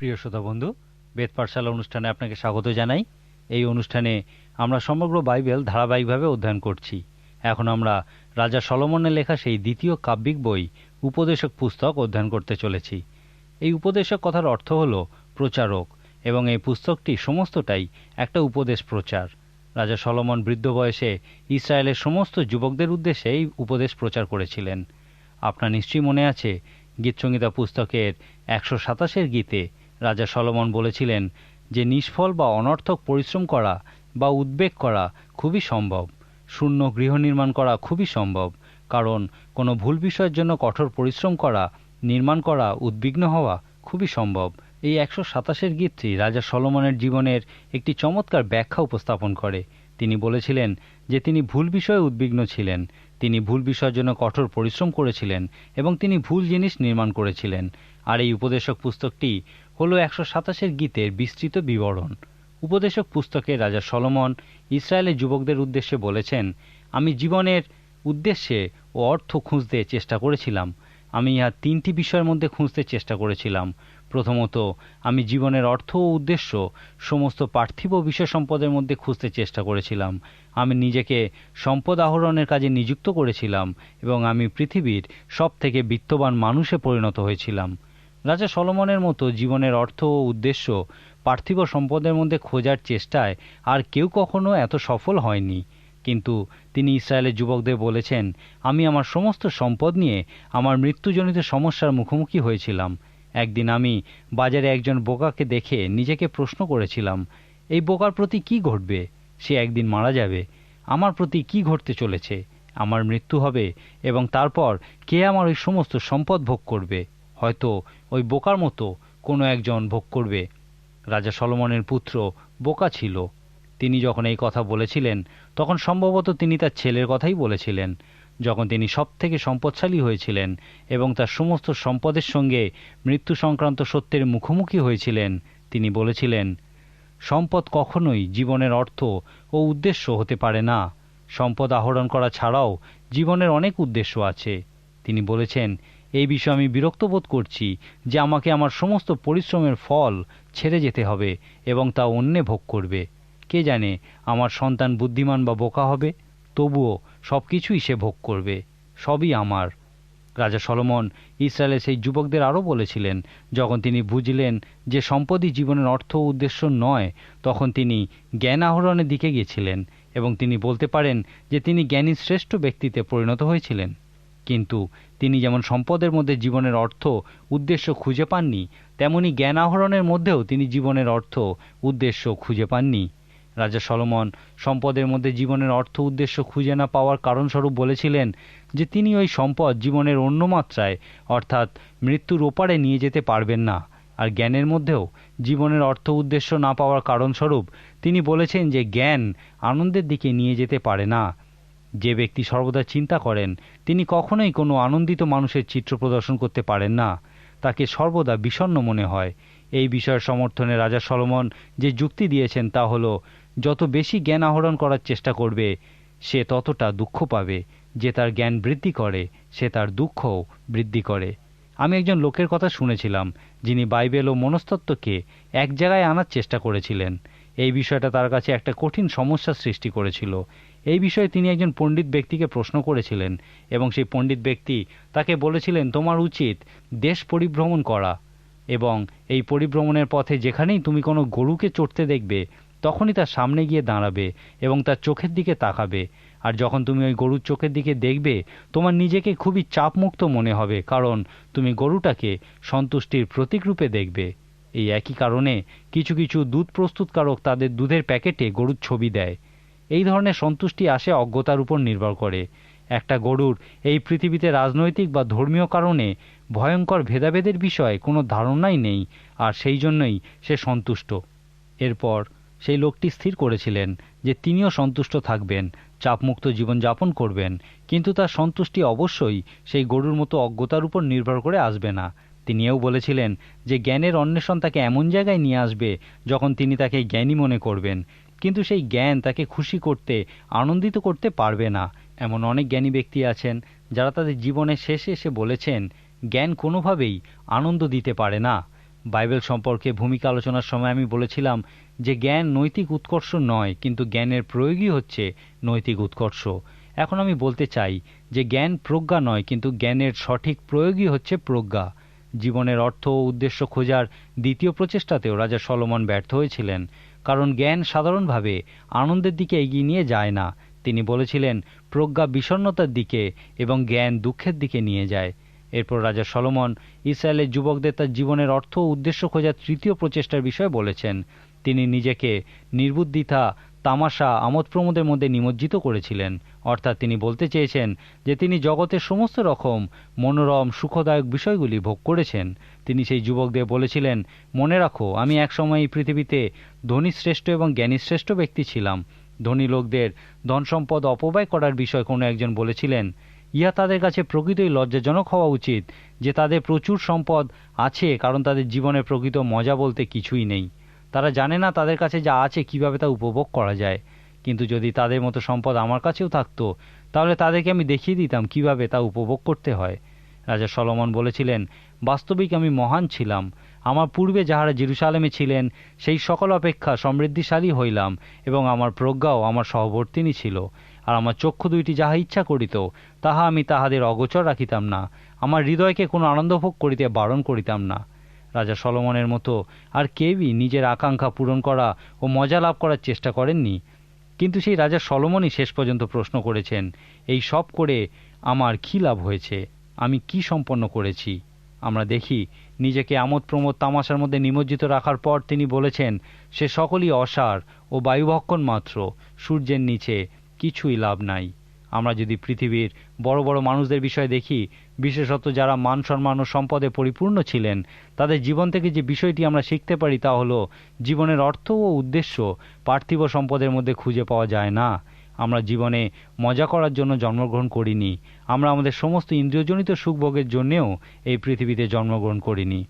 প্রিয় শ্রোতা বন্ধু, বেদ পাঠশালা অনুষ্ঠানে আপনাকে স্বাগত জানাই। এই অনুষ্ঠানে আমরা সমগ্র বাইবেল ধারাবাহিকভাবে অধ্যয়ন করছি। এখন আমরা রাজা সলমনের লেখা সেই দ্বিতীয় কাব্যিক বই, উপদেশক পুস্তক অধ্যয়ন করতে চলেছি। এই উপদেশক কথার অর্থ হল প্রচারক এবং এই পুস্তকটি সমস্তটাই একটা উপদেশ প্রচার। রাজা সলমন বৃদ্ধ বয়সে ইসরায়েলের সমস্ত যুবকদের উদ্দেশ্যে এই উপদেশ প্রচার করেছিলেন। আপনার নিশ্চয়ই মনে আছে গীতসংগীতা পুস্তকের একশো সাতাশের গীতে রাজা সলমন বলেছিলেন যে নিষ্ফল বা অনর্থক পরিশ্রম করা বা উদ্বেগ করা খুবই সম্ভব। শূন্য গৃহ নির্মাণ করা খুবই সম্ভব, কারণ কোনো ভুল বিষয়ের জন্য কঠোর পরিশ্রম করা, নির্মাণ করা, উদ্বিগ্ন হওয়া খুবই সম্ভব। এই একশো সাতাশের গীতটি রাজা সলমনের জীবনের একটি চমৎকার ব্যাখ্যা উপস্থাপন করে। তিনি বলেছিলেন যে তিনি ভুল বিষয়ে উদ্বিগ্ন ছিলেন, তিনি ভুল বিষয়ের জন্য কঠোর পরিশ্রম করেছিলেন এবং তিনি ভুল জিনিস নির্মাণ করেছিলেন। আর এই উপদেশক পুস্তকটি হলো একশো সাতাশের গীতের বিস্তৃত বিবরণ। উপদেশক পুস্তকে রাজা সলমন ইসরায়েলের যুবকদের উদ্দেশ্যে বলেছেন, আমি জীবনের উদ্দেশ্যে ও অর্থ খুঁজতে চেষ্টা করেছিলাম। আমি ইহা তিনটি বিষয়ের মধ্যে খুঁজতে চেষ্টা করেছিলাম। প্রথমত, আমি জীবনের অর্থ ও উদ্দেশ্য সমস্ত পার্থিব বিষয় সম্পদের মধ্যে খুঁজতে চেষ্টা করেছিলাম। আমি নিজেকে সম্পদ আহরণের কাজে নিযুক্ত করেছিলাম এবং আমি পৃথিবীর সব থেকে বিত্তবান মানুষে পরিণত হয়েছিলাম। রাজা সলমনের মতো জীবনের অর্থ ও উদ্দেশ্য পার্থিব সম্পদের মধ্যে খোঁজার চেষ্টায় আর কেউ কখনো এত সফল হয়নি। কিন্তু তিনি ইসরায়েলের যুবকদের বলেছেন, আমি আমার সমস্ত সম্পদ নিয়ে আমার মৃত্যুজনিত সমস্যার মুখোমুখি হয়েছিলাম। একদিন আমি বাজারে একজন বোকাকে দেখে নিজেকে প্রশ্ন করেছিলাম, এই বোকার প্রতি কি ঘটবে? সে একদিন মারা যাবে। আমার প্রতি কি ঘটতে চলেছে? আমার মৃত্যু হবে এবং তারপর কে আমার ওই সমস্ত সম্পদ ভোগ করবে? হয়তো ওই বোকার মতো কোনো একজন ভোগ করবে। রাজা সলমনের পুত্র বোকা ছিল। তিনি যখন এই কথা বলেছিলেন, তখন সম্ভবত তিনি তার ছেলের কথাই বলেছিলেন। যখন তিনি সব থেকে সম্পদশালী হয়েছিলেন এবং তার সমস্ত সম্পদের সঙ্গে মৃত্যু সংক্রান্ত সত্যের মুখোমুখি হয়েছিলেন, তিনি বলেছিলেন, সম্পদ কখনোই জীবনের অর্থ ও উদ্দেশ্য হতে পারে না। সম্পদ আহরণ করা ছাড়াও জীবনের অনেক উদ্দেশ্য আছে। তিনি বলেছেন এই বিষয়ে আমি বিরক্ত বোধ করছি যে আমাকে আমার সমস্ত পরিশ্রমের ফল ছেড়ে যেতে হবে এবং তা অন্যে ভোগ করবে। কে জানে আমার সন্তান বুদ্ধিমান বা বোকা হবে? তবুও সব কিছুই সে ভোগ করবে। সবই আমার। রাজা সলমন ইসরায়েলের সেই যুবকদের আরও বলেছিলেন, যখন তিনি বুঝলেন যে সম্পদই জীবনের অর্থ উদ্দেশ্য নয়, তখন তিনি জ্ঞান আহরণের দিকে গিয়েছিলেন এবং তিনি বলতে পারেন যে তিনি জ্ঞানী শ্রেষ্ঠ ব্যক্তিতে পরিণত হয়েছিলেন। কিন্তু তিনি যেমন সম্পদের মধ্যে জীবনের অর্থ, উদ্দেশ্য খুঁজে পাননি, তেমনি জ্ঞান আহরণের মধ্যেও তিনি জীবনের অর্থ, উদ্দেশ্য খুঁজে পাননি। রাজা সলমন সম্পদের মধ্যে জীবনের অর্থ, উদ্দেশ্য খুঁজে না পাওয়ার কারণস্বরূপ বলেছিলেন যে তিনি ওই সম্পদ জীবনের অন্য মাত্রায়, অর্থাৎ মৃত্যুর ওপারে নিয়ে যেতে পারবেন না। আর জ্ঞানের মধ্যেও জীবনের অর্থ, উদ্দেশ্য না পাওয়ার কারণস্বরূপ তিনি বলেছেন যে জ্ঞান আনন্দের দিকে নিয়ে যেতে পারে না। যে ব্যক্তি সর্বদা চিন্তা করেন, তিনি কখনোই কোনো আনন্দিত মানুষের চিত্র প্রদর্শন করতে পারেন না। তাকে সর্বদা বিষণ্ন মনে হয়। এই বিষয়ের সমর্থনে রাজা সলমন যে যুক্তি দিয়েছেন তা হল, যত বেশি জ্ঞান আহরণ করার চেষ্টা করবে, সে ততটা দুঃখ পাবে। যে তার জ্ঞান বৃদ্ধি করে, সে তার দুঃখও বৃদ্ধি করে। আমি একজন লোকের কথা শুনেছিলাম, যিনি বাইবেল ও মনস্তত্ত্বকে এক জায়গায় আনার চেষ্টা করেছিলেন। এই বিষয়টা তার কাছে একটা কঠিন সমস্যার সৃষ্টি করেছিল। এই বিষয়ে তিনি একজন পণ্ডিত ব্যক্তিকে প্রশ্ন করেছিলেন এবং সেই পণ্ডিত ব্যক্তি তাকে বলেছিলেন, তোমার উচিত দেশ পরিভ্রমণ করা এবং এই পরিভ্রমণের পথে যেখানেই তুমি কোনো গরুকে চড়তে দেখবে, তখনই তার সামনে গিয়ে দাঁড়াবে এবং তার চোখের দিকে তাকাবে। আর যখন তুমি ওই গরুর চোখের দিকে দেখবে, তোমার নিজেকে খুবই চাপমুক্ত মনে হবে, কারণ তুমি গরুটাকে সন্তুষ্টির প্রতীক রূপে দেখবে। এই একই কারণে কিছু কিছু দুধ প্রস্তুতকারক তাদের দুধের প্যাকেটে গরুর ছবি দেয়। এই ধরনের সন্তুষ্টি আসে অজ্ঞতার উপর নির্ভর করে। একটা গরুর এই পৃথিবীতে রাজনৈতিক বা ধর্মীয় কারণে ভয়ঙ্কর ভেদাভেদের বিষয়ে কোনো ধারণাই নেই, আর সেই জন্যই সে সন্তুষ্ট। এরপর সেই লোকটি স্থির করেছিলেন যে তিনিও সন্তুষ্ট থাকবেন, চাপমুক্ত জীবনযাপন করবেন, কিন্তু তার সন্তুষ্টি অবশ্যই সেই গরুর মতো অজ্ঞতার উপর নির্ভর করে আসবে না। তিনি এও বলেছিলেন যে জ্ঞানের অন্বেষণ তাকে এমন জায়গায় নিয়ে আসবে যখন তিনি তাকে জ্ঞানী মনে করবেন। কিন্তু সেই জ্ঞান তাকে খুশি করতে, আনন্দিত করতে পারবে না। এমন অনেক জ্ঞানী ব্যক্তি আছেন, যারা তাদের জীবনের শেষে এসে বলেছেন, জ্ঞান কোনোভাবেই আনন্দ দিতে পারে না। বাইবেল সম্পর্কে ভূমিকা আলোচনার সময় আমি বলেছিলাম যে জ্ঞান নৈতিক উৎকর্ষ নয়, কিন্তু জ্ঞানের প্রয়োগই হচ্ছে নৈতিক উৎকর্ষ। এখন আমি বলতে চাই যে জ্ঞান প্রজ্ঞা নয়, কিন্তু জ্ঞানের সঠিক প্রয়োগই হচ্ছে প্রজ্ঞা। জীবনের অর্থ ও উদ্দেশ্য খোঁজার দ্বিতীয় প্রচেষ্টাতেও রাজা সলমন ব্যর্থ হয়েছিলেন। কারণ জ্ঞান সাধারণভাবে আনন্দের দিকে এগিয়ে নিয়ে যায় না। তিনি বলেছিলেন, প্রজ্ঞা বিষণ্নতার দিকে এবং জ্ঞান দুঃখের দিকে নিয়ে যায়। এরপর রাজা সলমন ইসরায়েলের যুবকদের তার জীবনের অর্থ ও উদ্দেশ্য খোঁজার তৃতীয় প্রচেষ্টার বিষয়ে বলেছেন। তিনি নিজেকে নির্বুদ্ধিতা, তামাশা, আমোদ প্রমোদের মধ্যে নিমজ্জিত করেছিলেন। অর্থাৎ তিনি বলতে চেয়েছেন যে তিনি জগতের সমস্ত রকম মনোরম, সুখদায়ক বিষয়গুলি ভোগ করেছেন। তিনি সেই যুবকদের বলেছিলেন, মনে রাখো, আমি একসময় এই পৃথিবীতে ধনী শ্রেষ্ঠ এবং জ্ঞানী শ্রেষ্ঠ ব্যক্তি ছিলাম। ধনী লোকদের ধন সম্পদ অপব্যয় করার বিষয় কোনো একজন বলেছিলেন, ইহা তাদের কাছে প্রকৃতই লজ্জাজনক হওয়া উচিত যে তাদের প্রচুর সম্পদ আছে, কারণ তাদের জীবনে প্রকৃত মজা বলতে কিছুই নেই। তারা জানে না তাদের কাছে যা আছে, কীভাবে তা উপভোগ করা যায়। কিন্তু যদি তাদের মতো সম্পদ আমার কাছেও থাকতো, তাহলে তাদেরকে আমি দেখিয়ে দিতাম কীভাবে তা উপভোগ করতে হয়। রাজা সলমন বলেছিলেন বাস্তবিক আমি মহান ছিলাম। আমার পূর্বে যাহারা জিরুসালেমে ছিলেন, সেই সকল অপেক্ষা সমৃদ্ধিশালী হইলাম এবং আমার প্রজ্ঞাও আমার সহবর্তিনী ছিল। আর আমার চক্ষু দুইটি যাহা ইচ্ছা করিত, তাহা আমি তাহাদের অগোচর রাখিতাম না। আমার হৃদয়কে কোনো আনন্দভোগ করিতে বারণ করিতাম না। রাজা সলমনের মতো আর কেউই নিজের আকাঙ্ক্ষা পূরণ করা ও মজা লাভ করার চেষ্টা করেননি। কিন্তু সেই রাজা সলমনই শেষ পর্যন্ত প্রশ্ন করেছেন, এই সব করে আমার কী লাভ হয়েছে? আমি কি সম্পন্ন করেছি? আমরা দেখি, নিজেকে আমোদ প্রমোদ তামাশার মধ্যে নিমজ্জিত রাখার পর তিনি বলেছেন, সে সকলই অসার ও বায়ুভক্ষণ মাত্র, সূর্যের নিচে কিছুই লাভ নাই। আমরা যদি পৃথিবীর বড় বড় মানুষদের বিষয়ে দেখি, বিশেষত যারা মান সম্মান ও সম্পদে পরিপূর্ণ ছিলেন, তাদের জীবন থেকে যে বিষয়টি আমরা শিখতে পারি তা হলো, জীবনের অর্থ ও উদ্দেশ্য পার্থিব সম্পদের মধ্যে খুঁজে পাওয়া যায় না। আমরা জীবনে মজা করার জন্য জন্মগ্রহণ করিনি। আমরা আমাদের সমস্ত ইন্দ্রিয়জনিত সুখভোগের জন্যেও এই পৃথিবীতে জন্মগ্রহণ করিনি।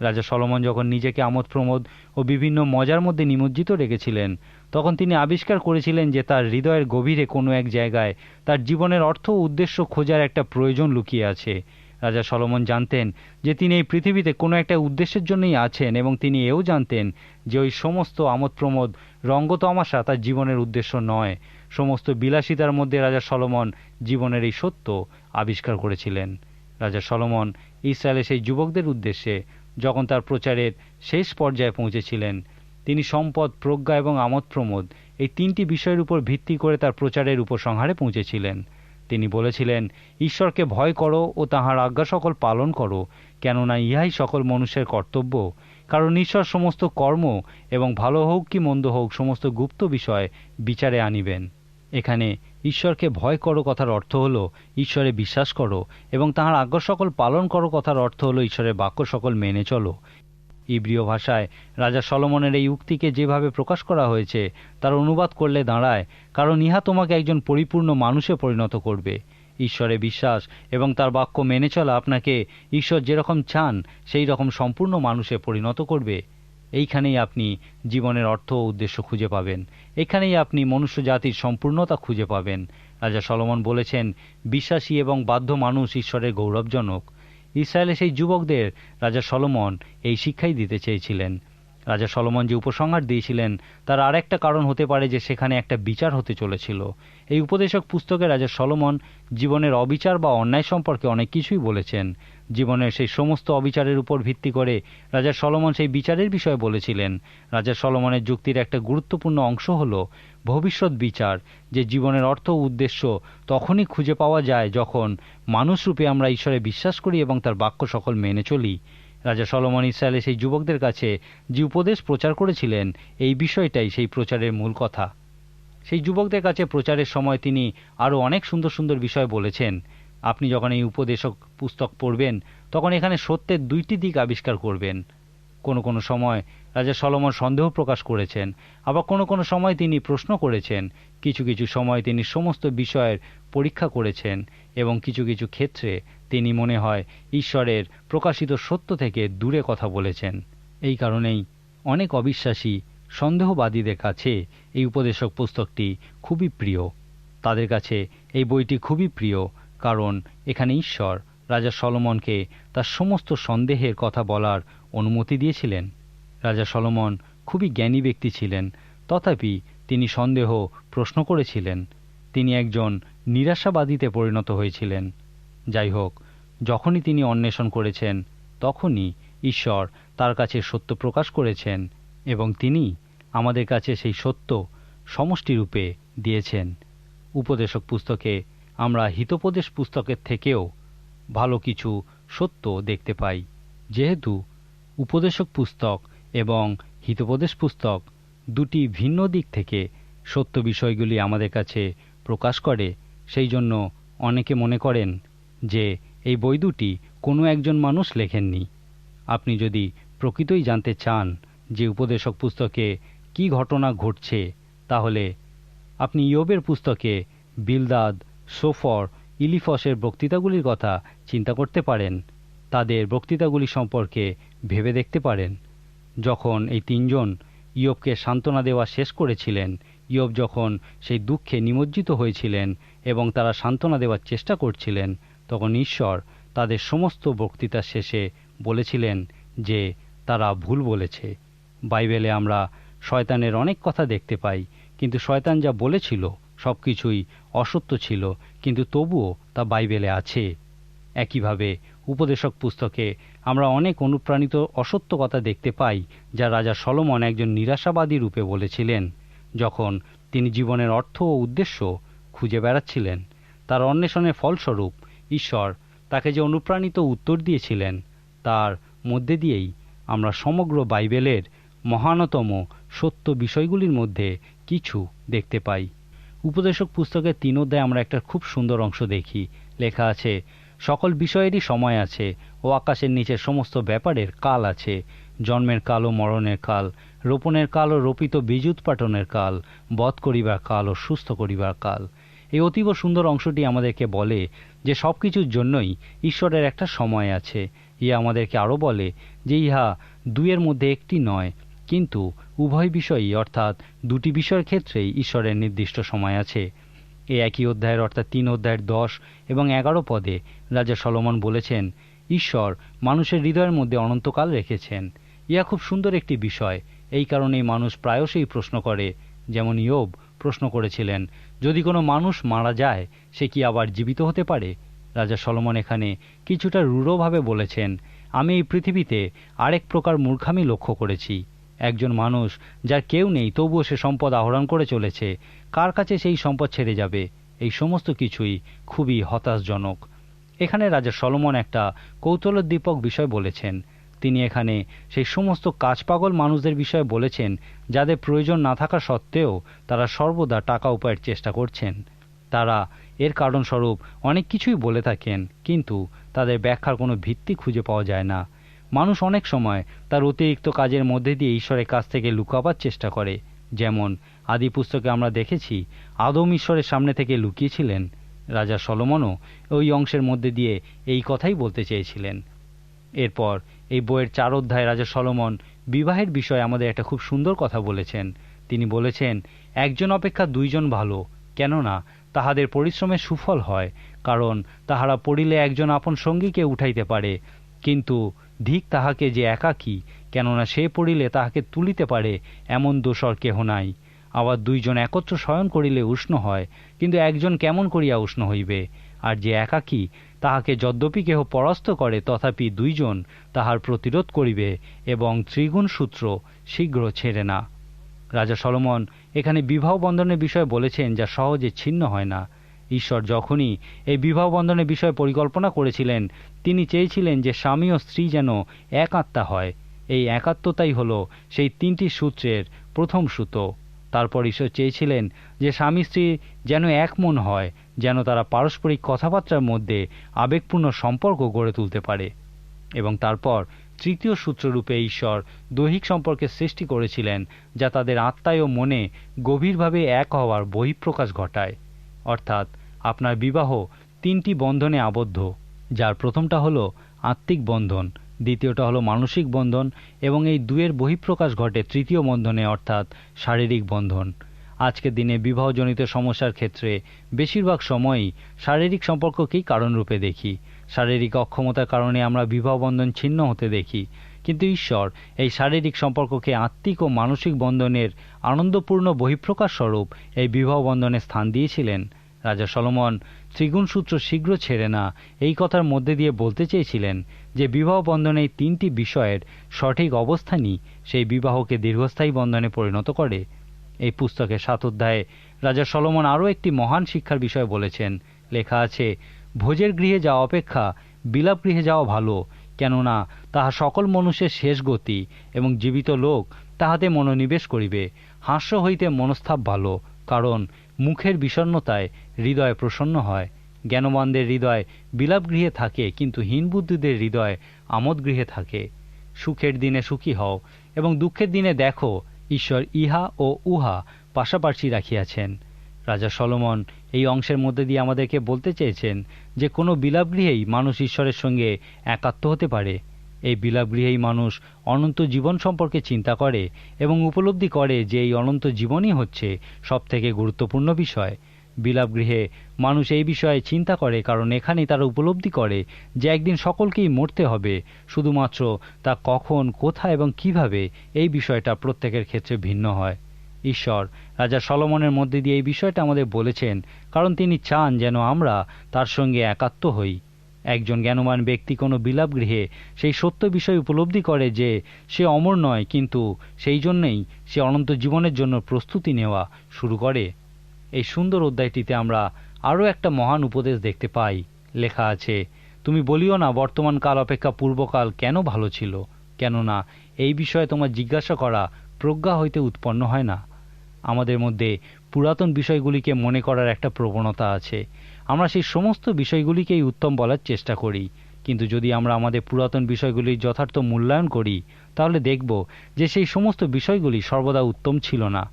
রাজা সলমন যখন নিজেকে আমোদ প্রমোদ ও বিভিন্ন মজার মধ্যে নিমজ্জিত রেখেছিলেন, তখন তিনি আবিষ্কার করেছিলেন যে তার হৃদয়ের গভীরে কোনো এক জায়গায় তার জীবনের অর্থ উদ্দেশ্য খোঁজার একটা প্রয়োজন লুকিয়ে আছে। রাজা সলমন জানতেন যে তিনি এই পৃথিবীতে কোনো একটা উদ্দেশ্যের জন্যই আছেন এবং তিনি এও জানতেন যে ওই সমস্ত আমোদ প্রমোদ রঙ্গতমাশা তার জীবনের উদ্দেশ্য নয়। সমস্ত বিলাসিতার মধ্যে রাজা সলমন জীবনের এই সত্য আবিষ্কার করেছিলেন। রাজা সলমন ইসরায়েলের সেই যুবকদের উদ্দেশ্যে যখন তার প্রচারের শেষ পর্যায়ে পৌঁছেছিলেন, তিনি সম্পদ, প্রজ্ঞা এবং আমোদ প্রমোদ এই তিনটি বিষয়ের উপর ভিত্তি করে তার প্রচারের উপসংহারে পৌঁছেছিলেন। তিনি বলেছিলেন, ঈশ্বরকে ভয় করো ও তাহার আজ্ঞা সকল পালন করো, কেননা ইহাই সকল মনুষ্যের কর্তব্য। কারণ ঈশ্বর সমস্ত কর্ম এবং ভালো হোক কি মন্দ হোক সমস্ত গুপ্ত বিষয় বিচারে আনিবেন। এখানে ঈশ্বরকে ভয় করো কথার অর্থ হলো, ঈশ্বরে বিশ্বাস করো এবং তাহার আজ্ঞা সকল পালন করো কথার অর্থ হলো ঈশ্বরের বাক্য সকল মেনে চলো। ইব্রিয় ভাষায় রাজা সলমনের এই উক্তিকে যেভাবে প্রকাশ করা হয়েছে, তার অনুবাদ করলে দাঁড়ায়, কারণ ইহা তোমাকে একজন পরিপূর্ণ মানুষে পরিণত করবে। ঈশ্বরে বিশ্বাস এবং তার বাক্য মেনে চলা আপনাকে ঈশ্বর যেরকম চান সেই রকম সম্পূর্ণ মানুষে পরিণত করবে। এইখানেই আপনি জীবনের অর্থ ও উদ্দেশ্য খুঁজে পাবেন। এখানেই আপনি মনুষ্য জাতির সম্পূর্ণতা খুঁজে পাবেন। রাজা সলমন বলেছেন, বিশ্বাসী এবং বাধ্য মানুষ ঈশ্বরের গৌরবজনক। ইসরায়েলের সেই যুবকদের রাজা সলমন এই শিক্ষাই দিতে চেয়েছিলেন। রাজা সলমন যে উপসংহার দিয়েছিলেন, তার আর একটা কারণ হতে পারে যে সেখানে একটা বিচার হতে চলেছিল। এই উপদেশক পুস্তকে রাজা সলমন জীবনের অবিচার বা অন্যায় সম্পর্কে অনেক কিছুই বলেছেন। জীবনের সেই সমস্ত অবিচারের উপর ভিত্তি করে রাজা সলমন সেই বিচারের বিষয়ে বলেছিলেন। রাজা সলমনের যুক্তির একটা গুরুত্বপূর্ণ অংশ হল ভবিষ্যৎ বিচার, যে জীবনের অর্থ উদ্দেশ্য তখনই খুঁজে পাওয়া যায় যখন মানুষরূপে আমরা ঈশ্বরে বিশ্বাস করি এবং তার বাক্য সকল মেনে চলি। রাজা সলমন ইসরায়েলে সেই যুবকদের কাছে যে উপদেশ প্রচার করেছিলেন, এই বিষয়টাই সেই প্রচারের মূল কথা। সেই যুবকদের কাছে প্রচারের সময় তিনি আরও অনেক সুন্দর সুন্দর বিষয় বলেছেন। আপনি যখন এই উপদেশক পুস্তক পড়বেন, তখন এখানে সত্যের দুইটি দিক আবিষ্কার করবেন। কোনো কোনো সময় রাজা সলমন সন্দেহ প্রকাশ করেছেন, আবার কোনো কোনো সময় তিনি প্রশ্ন করেছেন। কিছু কিছু সময় তিনি সমস্ত বিষয়ের পরীক্ষা করেছেন এবং কিছু কিছু ক্ষেত্রে তিনি মনে হয় ঈশ্বরের প্রকাশিত সত্য থেকে দূরে কথা বলেছেন। এই কারণেই অনেক অবিশ্বাসী, সন্দেহবাদীদের কাছে এই উপদেশক পুস্তকটি খুবই প্রিয়। তাদের কাছে এই বইটি খুবই প্রিয়। কারণ এখানে ঈশ্বর, রাজা সলমনকে তার সমস্ত সন্দেহের কথা বলার অনুমতি দিয়েছিলেন। রাজা সলমন খুবই জ্ঞানী ব্যক্তি ছিলেন, তথাপি তিনি সন্দেহ প্রশ্ন করেছিলেন। তিনি একজন নিরাশাবাদীতে পরিণত হয়েছিলেন। যাই হোক, যখনই তিনি অন্বেষণ করেছেন, তখনই ঈশ্বর তার কাছে সত্য প্রকাশ করেছেন এবং তিনি আমাদের কাছে সেই সত্য সমষ্টিরূপে দিয়েছেন। উপদেশক পুস্তকে আমরা হিতোপদেশ পুস্তকের থেকেও ভালো কিছু সত্য দেখতে পাই। যেহেতু উপদেশক পুস্তক এবং হিতোপদেশ পুস্তক দুটি ভিন্ন দিক থেকে সত্য বিষয়গুলি আমাদের কাছে প্রকাশ করে, সেই জন্য অনেকে মনে করেন যে এই বই দুটি কোনো একজন মানুষ লেখেননি। আপনি যদি প্রকৃতই জানতে চান যে উপদেশক পুস্তকে কি ঘটনা ঘটছে, তাহলে আপনি ইয়বের পুস্তকে বিলদাদ সোফর, ইলিফসের বক্তৃতাগুলির কথা চিন্তা করতে পারেন। তাদের বক্তৃতাগুলি সম্পর্কে ভেবে দেখতে পারেন। যখন এই তিনজন ইয়বকে সান্ত্বনা দেওয়া শেষ করেছিলেন, ইয়ব যখন সেই দুঃখে নিমজ্জিত হয়েছিলেন এবং তারা সান্ত্বনা দেওয়ার চেষ্টা করছিলেন, তখন ঈশ্বর তাদের সমস্ত বক্তৃতার শেষে বলেছিলেন যে, তারা ভুল বলেছে। বাইবেলে আমরা শয়তানের অনেক কথা দেখতে পাই, কিন্তু শয়তান যা বলেছিল সব কিছুই অসত্য ছিল, কিন্তু তবুও তা বাইবেলে আছে। একইভাবে উপদেশক পুস্তকে আমরা অনেক অনুপ্রাণিত অসত্য কথা দেখতে পাই, যা রাজা সলমন একজন নিরাশাবাদী রূপে বলেছিলেন, যখন তিনি জীবনের অর্থ ও উদ্দেশ্য খুঁজে বেড়াচ্ছিলেন। তার অন্বেষণের ফলস্বরূপ ঈশ্বর তাকে যে অনুপ্রাণিত উত্তর দিয়েছিলেন, তার মধ্যে দিয়েই আমরা সমগ্র বাইবেলের মহানতম সত্য বিষয়গুলির মধ্যে কিছু দেখতে পাই। উপদেশক পুস্তকের তিন অধ্যায়ে আমরা একটা খুব সুন্দর অংশ দেখি। লেখা আছে, সকল বিষয়েরই সময় আছে ও আকাশের নিচে সমস্ত ব্যাপারের কাল আছে। জন্মের কাল ও মরণের কাল, রোপণের কাল ও রোপিত বীজ উৎপাটনের কাল, বধ করিবার কাল ও সুস্থ করিবার কাল। এই অতীব সুন্দর অংশটি আমাদেরকে বলে যে সব কিছুর জন্যই ঈশ্বরের একটা সময় আছে। ইহা আমাদেরকে আরও বলে যে ইহা দুইয়ের মধ্যে একটি নয় কিন্তু উভয় বিষয়ই, অর্থাৎ দুটি বিষয়ের ক্ষেত্রেই ঈশ্বরের নির্দিষ্ট সময় আছে। এ একই অধ্যায়ের, অর্থাৎ তিন অধ্যায়ের দশ এবং এগারো পদে রাজা সলমন বলেছেন, ঈশ্বর মানুষের হৃদয়ের মধ্যে অনন্তকাল রেখেছেন। ইহা খুব সুন্দর একটি বিষয়। এই কারণেই মানুষ প্রায়শই প্রশ্ন করে, যেমন ইয়োব প্রশ্ন করেছিলেন, যদি কোনো মানুষ মারা যায়, সে কি আবার জীবিত হতে পারে? রাজা সলমন এখানে কিছুটা রূঢ়ভাবে বলেছেন, আমি এই পৃথিবীতে আরেক প্রকার মূর্খামি লক্ষ্য করেছি। একজন মানুষ যার কেউ নেই, তবুও সে সম্পদ আহরণ করে চলেছে। কার কাছে সেই সম্পদ ছেড়ে যাবে? এই সমস্ত কিছুই খুবই হতাশজনক। এখানে রাজা সলমন একটা কৌতলোদ্দীপক বিষয় বলেছেন। তিনি এখানে সেই সমস্ত কাজপাগল মানুষদের বিষয়ে বলেছেন, যাদের প্রয়োজন না থাকা সত্ত্বেও তারা সর্বদা টাকা উপায়ের চেষ্টা করছেন। তারা এর কারণস্বরূপ অনেক কিছুই বলে থাকেন, কিন্তু তাদের ব্যাখ্যার কোনো ভিত্তি খুঁজে পাওয়া যায় না। মানুষ অনেক সময় তার অতিরিক্ত কাজের মধ্যে দিয়ে ঈশ্বরের কাছ থেকে লুকাবার চেষ্টা করে। যেমন, আদি পুস্তকে আমরা দেখেছি, আদম ঈশ্বরের সামনে থেকে লুকিয়েছিলেন। রাজা সলমনও ওই অংশের মধ্যে দিয়ে এই কথাই বলতে চেয়েছিলেন। এরপর এই বইয়ের চার অধ্যায় রাজা সলমন বিবাহের বিষয়ে আমাদের একটা খুব সুন্দর কথা বলেছেন। তিনি বলেছেন, একজন অপেক্ষা দুইজন ভালো, কেননা তাহাদের পরিশ্রমের সুফল হয়, কারণ তাহারা পড়িলে একজন আপন সঙ্গীকে উঠাইতে পারে। কিন্তু ধিক তাহাকে যে একাকী, কেননা সে পড়িলে তাহাকে তুলিতে পারে, এমন দোষর কেহ নাই। আবার দুইজন একত্র শয়ন করিলে উষ্ণ হয়, কিন্তু একজন কেমন করিয়া উষ্ণ হইবে? আর যে একাকী, তাহাকে যদ্যপি কেহ পরাস্ত করে, তথাপি দুইজন তাহার প্রতিরোধ করিবে এবং ত্রিগুণ সূত্র শীঘ্র ছেড়ে না। রাজা সলমন এখানে বিবাহ বন্ধনের বিষয়ে বলেছেন, যা সহজে ছিন্ন হয় না। ঈশ্বর যখনই এই বিবাহ বন্ধনের বিষয়ে পরিকল্পনা করেছিলেন, তিনি চেয়েছিলেন যে স্বামী ও স্ত্রী যেন এক আত্মা হয়। এই একাত্মতাই হল সেই তিনটি সূত্রের প্রথম সুতো তারপর ঈশ্বর চেয়েছিলেন যে স্বামী স্ত্রী যেন এক মন হয়, যেন তারা পারস্পরিক কথাবার্তার মধ্যে আবেগপূর্ণ সম্পর্ক গড়ে তুলতে পারে। এবং তারপর তৃতীয় সূত্ররূপে ঈশ্বর দৈহিক সম্পর্কের সৃষ্টি করেছিলেন, যা তাদের আত্মায় ও মনে গভীরভাবে এক হওয়ার বহিঃপ্রকাশ ঘটায়। অর্থাৎ আপনার বিবাহ তিনটি বন্ধনে আবদ্ধ, যার প্রথমটা হলো আত্মিক বন্ধন, দ্বিতীয়টা হলো মানসিক বন্ধন, এবং এই দুয়ের বহিঃপ্রকাশ ঘটে তৃতীয় বন্ধনে, অর্থাৎ শারীরিক বন্ধন। আজকের দিনে বিবাহজনিত সমস্যার ক্ষেত্রে বেশিরভাগ সময়ই শারীরিক সম্পর্ককেই কারণরূপে দেখি। শারীরিক অক্ষমতার কারণে আমরা বিবাহ বন্ধন ছিন্ন হতে দেখি। কিন্তু ঈশ্বর এই শারীরিক সম্পর্ককে আত্মিক ও মানসিক বন্ধনের আনন্দপূর্ণ বহিঃপ্রকাশ স্বরূপ এই বিবাহ বন্ধনে স্থান দিয়েছিলেন। রাজা সলমন ত্রিগুণ সূত্র শীঘ্র ছেড়ে না এই কথার মধ্যে দিয়ে বলতে চেয়েছিলেন যে বিবাহ বন্ধনে তিনটি বিষয়ের সঠিক অবস্থানই সেই বিবাহকে দীর্ঘস্থায়ী বন্ধনে পরিণত করে। এই পুস্তকের সাত অধ্যায়ে রাজা সলমন আরও একটি মহান শিক্ষার বিষয় বলেছেন। লেখা আছে, ভোজের গৃহে যাওয়া অপেক্ষা, বিলাপ গৃহে যাওয়া ভালো, কেননা তাহা সকল মনুষ্যের শেষ গতি এবং জীবিত লোক তাহাতে মনোনিবেশ করিবে। হাস্য হইতে মনস্থাপ ভালো, কারণ মুখের বিষণ্নতায় হৃদয় প্রসন্ন হয়। জ্ঞানবানদের হৃদয় বিলাপ গৃহে থাকে, কিন্তু হীনবুদ্ধিদের হৃদয় আমোদ গৃহে থাকে। সুখের দিনে সুখী হও এবং দুঃখের দিনে দেখো, ঈশ্বর ইহা ও উহা পাশাপাশি রাখিয়াছেন। রাজা সলমন এই অংশের মধ্যে দিয়ে আমাদেরকে বলতে চেয়েছেন যে, কোনো বিলাপগৃহেই মানুষ ঈশ্বরের সঙ্গে একাত্ম হতে পারে। এই বিলাপগৃহেই মানুষ অনন্ত জীবন সম্পর্কে চিন্তা করে এবং উপলব্ধি করে যে এই অনন্ত জীবনই হচ্ছে সবথেকে গুরুত্বপূর্ণ বিষয়। বিলাপগৃহে মানুষ এই বিষয়ে চিন্তা করে কারণ এখানেই তারা উপলব্ধি করে যে একদিন সকলকেই মরতে হবে, শুধুমাত্র তা কখন, কোথায় এবং কীভাবে এই বিষয়টা প্রত্যেকের ক্ষেত্রে ভিন্ন হয়। ঈশ্বর, রাজা সলমনের মধ্যে দিয়ে এই বিষয়টা আমাদের বলেছেন, কারণ তিনি চান যেন আমরা তার সঙ্গে একাত্ম হই। একজন জ্ঞানমান ব্যক্তি কোনো বিলাপ গৃহে সেই সত্য বিষয় উপলব্ধি করে যে সে অমর নয়, কিন্তু সেই জন্যেই সে অনন্ত জীবনের জন্য প্রস্তুতি নেওয়া শুরু করে। এই সুন্দর অধ্যায়টিতে আমরা আরও একটা মহান উপদেশ দেখতে পাই। লেখা আছে, তুমি বলিও না, বর্তমান কাল অপেক্ষা পূর্বকাল কেন ভালো ছিল? কেননা এই বিষয়ে তোমার জিজ্ঞাসা করা প্রজ্ঞা হইতে উৎপন্ন হয় না। আমাদের মধ্যে পুরাতন বিষয়গুলিকে মনে করার একটা প্রবণতা আছে। আমরা সেই সমস্ত বিষয়গুলিকেই উত্তম বলার চেষ্টা করি। কিন্তু যদি আমরা আমাদের পুরাতন বিষয়গুলির যথার্থ মূল্যায়ন করি, তাহলে দেখব যে সেই সমস্ত বিষয়গুলি সর্বদা উত্তম ছিল না।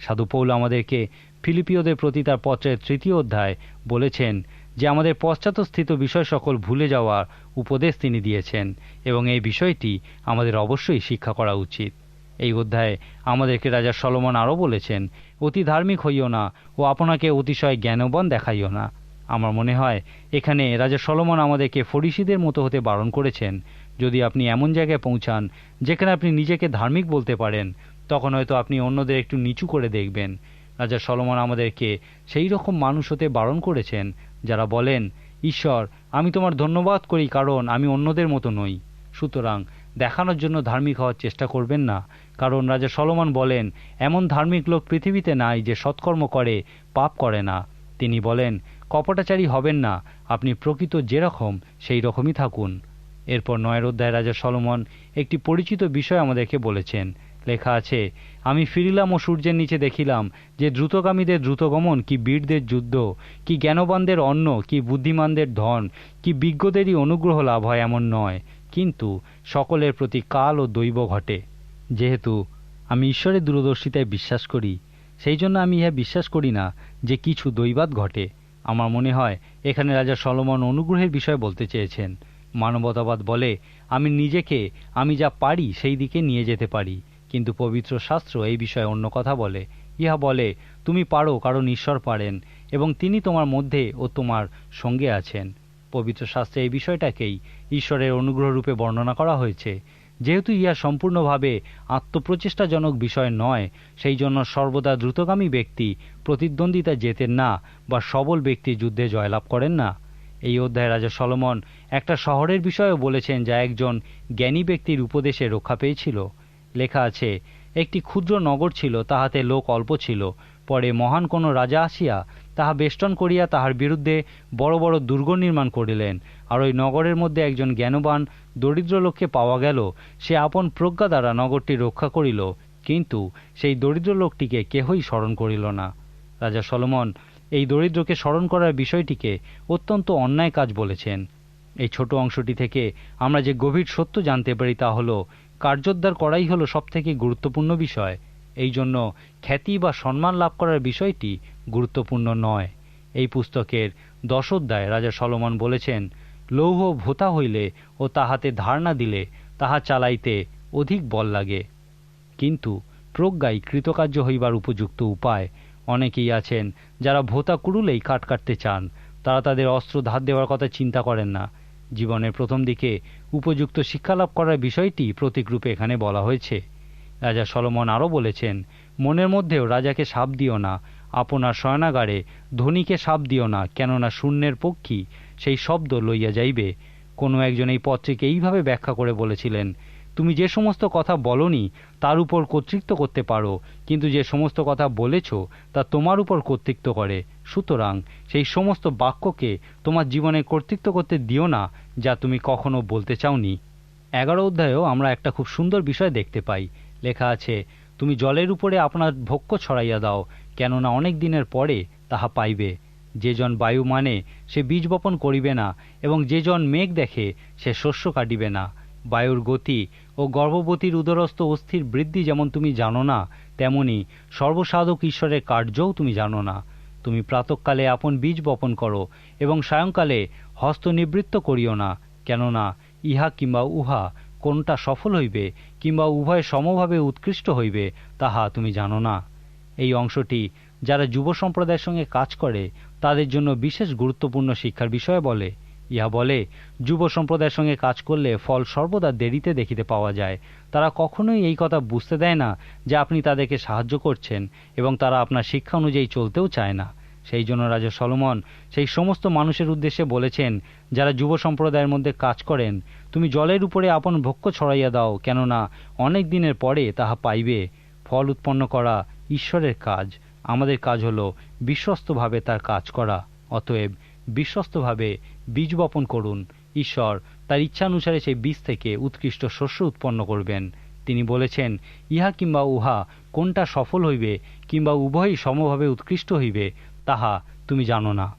সাধু পৌল আমাদেরকে ফিলিপিওদের প্রতি তার পত্রের তৃতীয় অধ্যায় বলেছেন যে আমাদের পশ্চাৎস্থিত বিষয় সকল ভুলে যাওয়ার উপদেশ তিনি দিয়েছেন এবং এই বিষয়টি আমাদের অবশ্যই শিক্ষা করা উচিত। এই অধ্যায়ে আমাদেরকে রাজা সলমন আরও বলেছেন, অতি ধার্মিক হইও না ও আপনাকে অতিশয় জ্ঞানবান দেখাইও না। আমার মনে হয় এখানে রাজা সলমন আমাদেরকে ফরিসিদের মতো হতে বারণ করেছেন। যদি আপনি এমন জায়গায় পৌঁছান, যেখানে আপনি নিজেকে ধার্মিক বলতে পারেন, তখন হয়তো আপনি অন্যদের একটু নিচু করে দেখবেন। রাজা সলমন আমাদেরকে সেই রকম মানুষ হতে বারণ করেছেন, যারা বলেন, ঈশ্বর, আমি তোমার ধন্যবাদ করি কারণ আমি অন্যদের মতো নই। সুতরাং দেখানোর জন্য ধার্মিক হওয়ার চেষ্টা করবেন না। কারণ রাজা সলমন বলেন, এমন ধার্মিক লোক পৃথিবীতে নাই যে সৎকর্ম করে, পাপ করে না। তিনি বলেন কপটাচারী হবেন না, আপনি প্রকৃত যেরকম সেই রকমই থাকুন। এরপর নয়ের অধ্যায় রাজা সলমন একটি পরিচিত বিষয় আমাদেরকে বলেছেন। লেখা আছে, আমি ফিরিলাম ও সূর্যের নিচে দেখিলাম যে দ্রুতগামীদের দ্রুতগমন কি বীরদের যুদ্ধ, কি জ্ঞানবানদের অন্ন, কি বুদ্ধিমানদের ধন, কি বিজ্ঞদেরই অনুগ্রহ লাভ হয় এমন নয়। কিন্তু সকলের প্রতি কাল ও দৈব ঘটে। যেহেতু আমি ঈশ্বরের দূরদর্শিতায় বিশ্বাস করি, সেই জন্য আমি ইহা বিশ্বাস করি না যে কিছু দৈবাত ঘটে। আমার মনে হয় এখানে রাজা সলমন অনুগ্রহের বিষয় বলতে চেয়েছেন। মানবতাবাদ বলে, আমি নিজেকে, আমি যা পারি সেই দিকে নিয়ে যেতে পারি। কিন্তু পবিত্র শাস্ত্র এই বিষয়ে অন্য কথা বলে। ইহা বলে, তুমি পারো, কারণ ঈশ্বর পারেন, এবং তিনি তোমার মধ্যে ও তোমার সঙ্গে আছেন। পবিত্র শাস্ত্রে এই বিষয়টাকেই ঈশ্বরের অনুগ্রহ রূপে বর্ণনা করা হয়েছে। যেহেতু ইহা সম্পূর্ণভাবে আত্মপ্রচেষ্টাজনক বিষয় নয়, সেই জন্য সর্বদা দ্রুতগামী ব্যক্তি প্রতিদ্বন্দ্বিতা জেতেন না বা সবল ব্যক্তি যুদ্ধে জয়লাভ করেন না। এই অধ্যায়ে রাজা সলমন একটা শহরের বিষয়েও বলেছেন যা একজন জ্ঞানী ব্যক্তির উপদেশে রক্ষা পেয়েছিল। লেখা আছে, একটি ক্ষুদ্র নগর ছিল, তাহাতে লোক অল্প ছিল। পরে মহান কোনো রাজা আসিয়া তাহা বেষ্টন করিয়া তাহার বিরুদ্ধে বড় বড় দুর্গ নির্মাণ করিলেন। আর ওই নগরের মধ্যে একজন জ্ঞানবান দরিদ্র লোককে পাওয়া গেল, সে আপন প্রজ্ঞা দ্বারা নগরটি রক্ষা করিল, কিন্তু সেই দরিদ্র লোকটিকে কেহই স্মরণ করিল না। রাজা সলমন এই দরিদ্রকে স্মরণ করার বিষয়টিকে অত্যন্ত অন্যায় কাজ বলেছেন। এই ছোট অংশটি থেকে আমরা যে গভীর সত্য জানতে পারি তা হলো, কার্যোদ্ধার করাই হলো সবথেকে গুরুত্বপূর্ণ বিষয়। এই জন্য খ্যাতি বা সম্মান লাভ করার বিষয়টি গুরুত্বপূর্ণ নয়। এই পুস্তকের দশ অধ্যায় রাজা সলমন বলেছেন লৌহ ভোতা হইলে ও তাহাতে ধারণা দিলে তাহা চালাইতে অধিক বল লাগে। কিন্তু প্রজ্ঞাই কৃতকার্য হইবার উপযুক্ত উপায়। অনেকেই আছেন যারা ভোতা কুড়ুলেই কাট কাটতে চান, তারা তাদের অস্ত্র ধার দেওয়ার কথা চিন্তা করেন না। জীবনের প্রথম দিকে উপযুক্ত শিক্ষালাভ করার বিষয়টি প্রতীকরূপে এখানে বলা হয়েছে। রাজা সলমন আরও বলেছেন, মনের মধ্যেও রাজাকে সাপ দিও না, আপনার শয়নাগারে ধনীকে সাপ দিও না, কেননা শূন্যের পক্ষী সেই শব্দ লইয়া যাইবে। কোনো একজন এই পত্রিকে এইভাবে ব্যাখ্যা করে বলেছিলেন, তুমি যে সমস্ত কথা বলনি, তার উপর কর্তৃত্ব করতে পারো, কিন্তু যে সমস্ত কথা বলেছ, তা তোমার উপর কর্তৃত্ব করে। সুতরাং সেই সমস্ত বাক্যকে তোমার জীবনে কর্তৃত্ব করতে দিও না, যা তুমি কখনো বলতে চাওনি। এগারো অধ্যায়েও আমরা একটা খুব সুন্দর বিষয় দেখতে পাই। লেখা আছে, তুমি জলের উপরে আপনার ভক্ষ ছড়াইয়া দাও, কেননা অনেক দিনের পরে তাহা পাইবে। যে জন বায়ু মানে সে বীজ বপন করিবে না, এবং যে জন মেঘ দেখে, সে শস্য কাটিবে না। বায়ুর গতি ও গর্ভবতীর উদরস্থ অস্থির বৃদ্ধি যেমন তুমি জানো না, তেমনি সর্বসাধক ঈশ্বরের কার্যও তুমি জানো না। তুমি প্রাতকালে আপন বীজ বপন করো, এবং সায়ংকালে হস্ত নিবৃত্ত করিও না, কেননা ইহা কিংবা উহা কোনটা সফল হইবে, কিংবা উভয় সমভাবে উৎকৃষ্ট হইবে, তাহা তুমি জানো না। এই অংশটি যারা যুব সম্প্রদায়ের সঙ্গে কাজ করে তাদের জন্য বিশেষ গুরুত্বপূর্ণ শিক্ষার বিষয় বলে। ইহা বলে, যুব সম্প্রদায়ের সঙ্গে কাজ করলে ফল সর্বদা দেরিতে দেখিতে পাওয়া যায়। তারা কখনোই এই কথা বুঝতে দেয় না যে আপনি তাদেরকে সাহায্য করছেন এবং তারা আপনার শিক্ষা অনুযায়ী চলতেও চায় না। সেই জন্য রাজা সলমন সেই সমস্ত মানুষের উদ্দেশ্যে বলেছেন, যারা যুব সম্প্রদায়ের মধ্যে কাজ করেন, তুমি জলের উপরে আপন ভক্ষ ছড়াইয়া দাও, কেননা অনেক দিনের পরে তাহা পাইবে। ফল উৎপন্ন করা ঈশ্বরের কাজ আমাদের কাজ হলো বিশ্বস্তভাবে তার কাজ করা। অতএব বিশ্বস্তভাবে বীজ বপন করুন। ঈশ্বর তার ইচ্ছানুসারে সেই বীজ থেকে উৎকৃষ্ট শস্য উৎপন্ন করবেন। তিনি বলেছেন, ইহা কিংবা উহা কোনটা সফল হইবে কিংবা উভয়ই সমভাবে উৎকৃষ্ট হইবে, তাহা তুমি জানো না।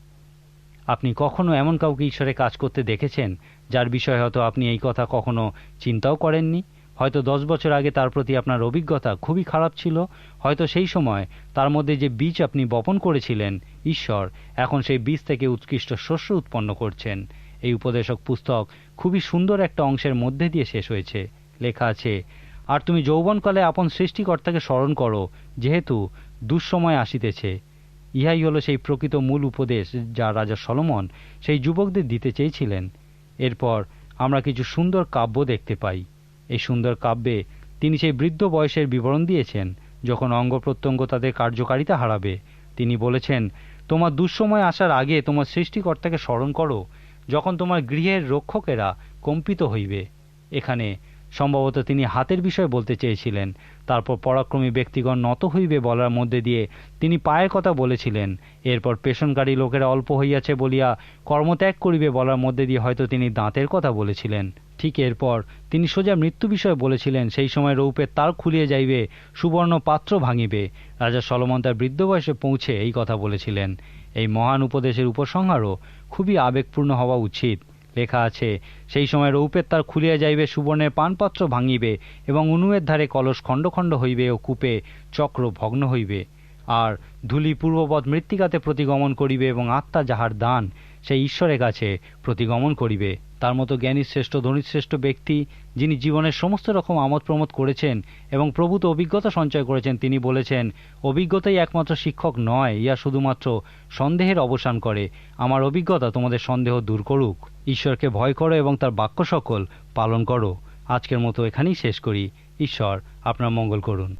আপনি কখনো এমন কাউকে ঈশ্বরে কাজ করতে দেখেছেন, যার বিষয়ে হয়তো আপনি এই কথা কখনো চিন্তাও করেননি? হয়তো দশ বছর আগে তার প্রতি আপনার অভিজ্ঞতা খুবই খারাপ ছিল, হয়তো সেই সময় তার মধ্যে যে বীজ আপনি বপন করেছিলেন, ঈশ্বর, এখন সেই বীজ থেকে উৎকৃষ্ট শস্য উৎপন্ন করছেন। এই উপদেশক পুস্তক খুবই সুন্দর একটা অংশের মধ্যে দিয়ে শেষ হয়েছে। লেখা আছে, আর তুমি যৌবনকালে আপন সৃষ্টিকর্তাকে স্মরণ করো, যেহেতু দুঃসময় আসিতেছে। ইহাই হলো সেই প্রকৃত মূল উপদেশ যা রাজা সলমন সেই যুবকদের দিতে চেয়েছিলেন। এরপর আমরা কিছু সুন্দর কাব্য দেখতে পাই। এই সুন্দর কাব্যে তিনি সেই বৃদ্ধ বয়সের বিবরণ দিয়েছেন, যখন অঙ্গ প্রত্যঙ্গ তাদের কার্যকারিতা হারাবে। তিনি বলেছেন, তোমার দুঃসময় আসার আগে তোমার সৃষ্টিকর্তাকে স্মরণ করো, যখন তোমার গৃহের রক্ষকেরা কম্পিত হইবে। এখানে সম্ভবত তিনি হাতের বিষয়ে বলতে চেয়েছিলেন তারপর পরাক্রমী ব্যক্তিগণ নত হইবে বলার মধ্যে দিয়ে তিনি পায়ের কথা বলেছিলেন। এরপর পেশনকারী লোকেরা অল্প হইয়াছে বলিয়া কর্মত্যাগ করিবে বলার মধ্যে দিয়ে হয়তো তিনি দাঁতের কথা বলেছিলেন। ঠিক এরপর তিনি সোজা মৃত্যু বিষয়ে বলেছিলেন, সেই সময় রৌপের তার খুলিয়ে যাইবে, সুবর্ণ পাত্র ভাঙিবে। রাজা সলমন তার বৃদ্ধ বয়সে পৌঁছে এই কথা বলেছিলেন। এই মহান উপদেশের উপসংহারও খুবই আবেগপূর্ণ হওয়া উচিত। লেখা আছে। সেই সময় রৌপের তার খুলিয়া যাইবে, সুবর্ণের পানপাত্র ভাঙিবে এবং উনুয়ের ধারে কলস খণ্ড খণ্ড হইবে ও কূপে চক্র ভগ্ন হইবে। আর ধুলি পূর্ববৎ মৃত্তিকাতে প্রতিগমন করিবে এবং আত্মা যাহার দান, সেই ঈশ্বরের কাছে প্রতিগমন করিবে। তার মতো জ্ঞানী শ্রেষ্ঠ ধনীশ্রেষ্ঠ ব্যক্তি, যিনি জীবনের সমস্ত রকম আমোদ প্রমোদ করেছেন এবং প্রভূত অভিজ্ঞতা সঞ্চয় করেছেন, তিনি বলেছেন, অভিজ্ঞতাই একমাত্র শিক্ষক নয় ইয়া শুধুমাত্র সন্দেহের অবসান করে। আমার অভিজ্ঞতা তোমাদের সন্দেহ দূর করুক। ঈশ্বরকে ভয় করো এবং তার বাক্য সকল পালন করো। আজকের মতো এখানেই শেষ করি। ঈশ্বর, আপনার মঙ্গল করুন।